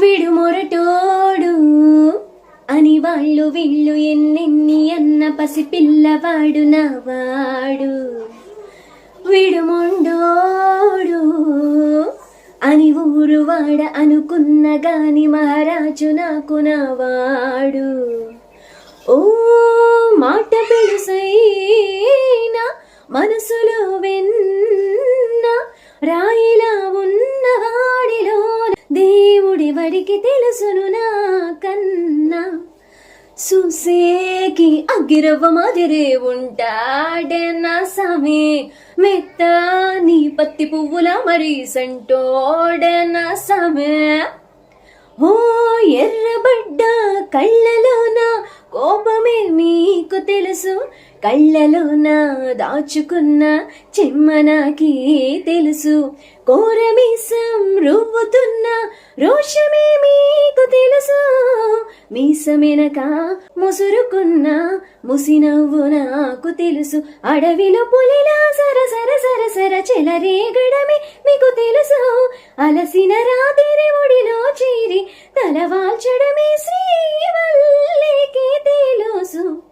విడు మొరటోడు అని వాళ్ళు వీళ్ళు ఎన్నెన్ని అన్న పసి పిల్లవాడు నావాడు. విడు మొండోడు అని ఊరు వాడ అనుకున్న గాని మహారాజు నాకు నావాడు. ఓ మాట పెడుసైనా మనసులో వెన్న రాయి వాడికి తెలుసును నా కన్నా. చూసేకి అగ్గిరవ్వ మాదిరే ఉంటాడే నా సమీ. మెత్త నీ పత్తి పువ్వుల మరి సంటోడే నా సమే. ఓ ఎర్రబడ్డ కళ్ళలోన కోపమే నీకు తెలుసు కళ్ళలోన దాచుకున్న చెమ్మనాకి తెలుసు. కోరమీసం రువ్వుతున్న రోషమే మీకు తెలుసు. మీసమెనక ముసురుకున్న ముసినవ్వు నాకు తెలుసు. అడవిలో పులిలా సర సర సర సర చెలరేగడమే మీకు తెలుసు. అలసిన రాత్రి ఒడిలో చేరి తలవాల్చడమే శ్రీవల్లికి తెలుసు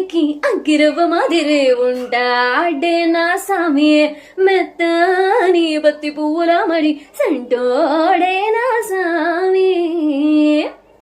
చూసేకి అగ్గిరవ్వ మాదిరే ఉంటాడే నా సామి మెత్తని బత్తి పువ్వుల మడి సంటోడే నా